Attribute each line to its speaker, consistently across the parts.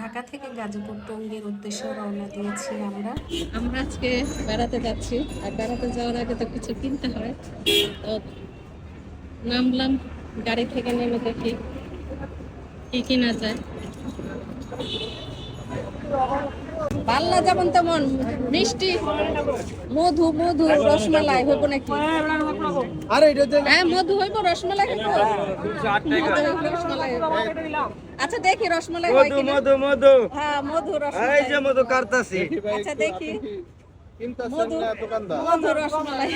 Speaker 1: ঢাকা থেকে গাজীপুর টঙ্গীর উদ্দেশ্যে রওনা দিয়েছি আমরা।
Speaker 2: আমরা আজকে বেড়াতে যাচ্ছি, আর বেড়াতে যাওয়ার আগে তো কিছু কিনতে হয় তো নামলাম, গাড়ি থেকে নেমে দেখি কি কিনা যায়। পাল্লা যেমন তেমন মিষ্টি মধু মধু রসমালাই হইব নাকি?
Speaker 3: আরে এটা যে
Speaker 2: হ্যাঁ মধু হইব রসমালাই হইব। রসমালাই আচ্ছা দেখি রসমালাই হয়
Speaker 4: মধু মধু মধু।
Speaker 2: হ্যাঁ মধু রসমালাই।
Speaker 4: এই যে মধু কাটতাছি।
Speaker 2: আচ্ছা দেখি।
Speaker 3: কিনতাছেন
Speaker 2: মধু
Speaker 3: দোকানদার।
Speaker 2: মধু রসমালাই।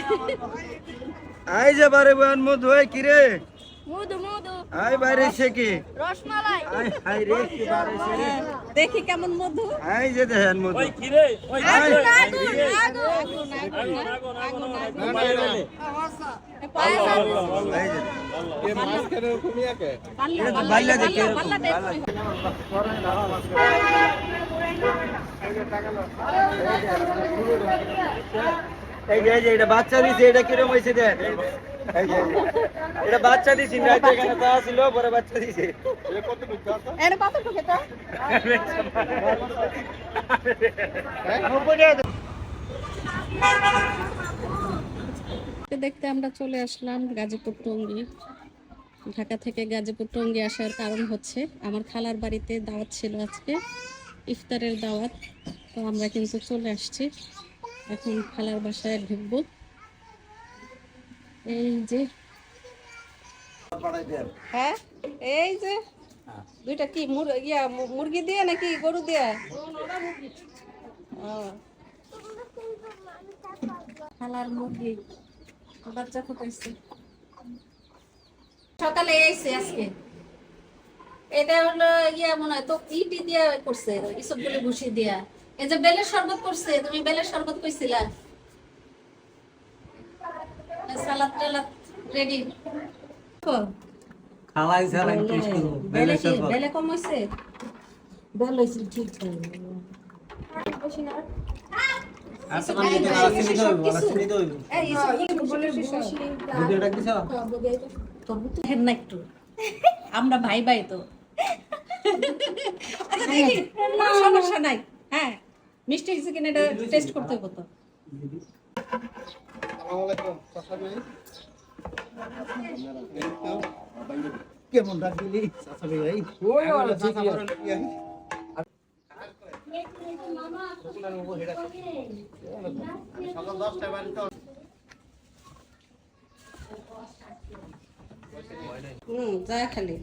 Speaker 4: এই যে বারে বান মধু হয় কি রে
Speaker 2: মধু মধু।
Speaker 4: এই বাইরে সে কি?
Speaker 2: রসমালাই।
Speaker 4: এই হাই রে কি বারে সে
Speaker 2: দেখি কেমন মধু।
Speaker 4: এই যে দেখেন মধু।
Speaker 2: আগুন আগুন আগুন আগুন। আগুন আগুন
Speaker 4: এই যে এটা বাচ্চা দিছে এটা কিরম হইছে দেখ? এটা বাচ্চা দিছি না এখানে তা ছিল পরে বাচ্চা দিছে।
Speaker 3: এটা কত
Speaker 2: দেখতে আমরা চলে আসলাম গাজীপুর টঙ্গী। ঢাকা থেকে গাজীপুর টঙ্গী আসার কারণ হচ্ছে আমার খালার বাড়িতে দাওয়াত ছিল আজকে ইফতারের দাওয়াত। তো আমরা কিন্তু চলে আসছি। এখন খালার বাসায় ঢুকবো। এই যে। হ্যাঁ? এই যে। দুইটা কি ইয়া মুরগি দিয়ে নাকি গরু দিয়ে। খালার মুরগি। বাচ্চা ফুটাইছে সকালে এসে আজকে। এটা হলো ইয়া মনে হয় তো ইটি দিয়ে করছে ইসবগুলো ঘুষি দিয়া। এই যে বেলের শরবত করছে তুমি বেলের শরবত কইছিলা? সালাদ টালাদ রেডি।
Speaker 4: খালাই সালাই
Speaker 2: বেলে কি বেলে। কম হইছে?
Speaker 1: হয়েছে ঠিক
Speaker 4: আচ্ছা
Speaker 2: না একটু। আমরা ভাই ভাই তো। আচ্ছা সমস্যা নাই। হ্যাঁ মিষ্টি হয়েছে কিনা এটা টেস্ট করতে হব
Speaker 4: কেমন ডাক দিলি
Speaker 3: সকাল 10টায় বাড়িতে
Speaker 2: হুম যা খালি।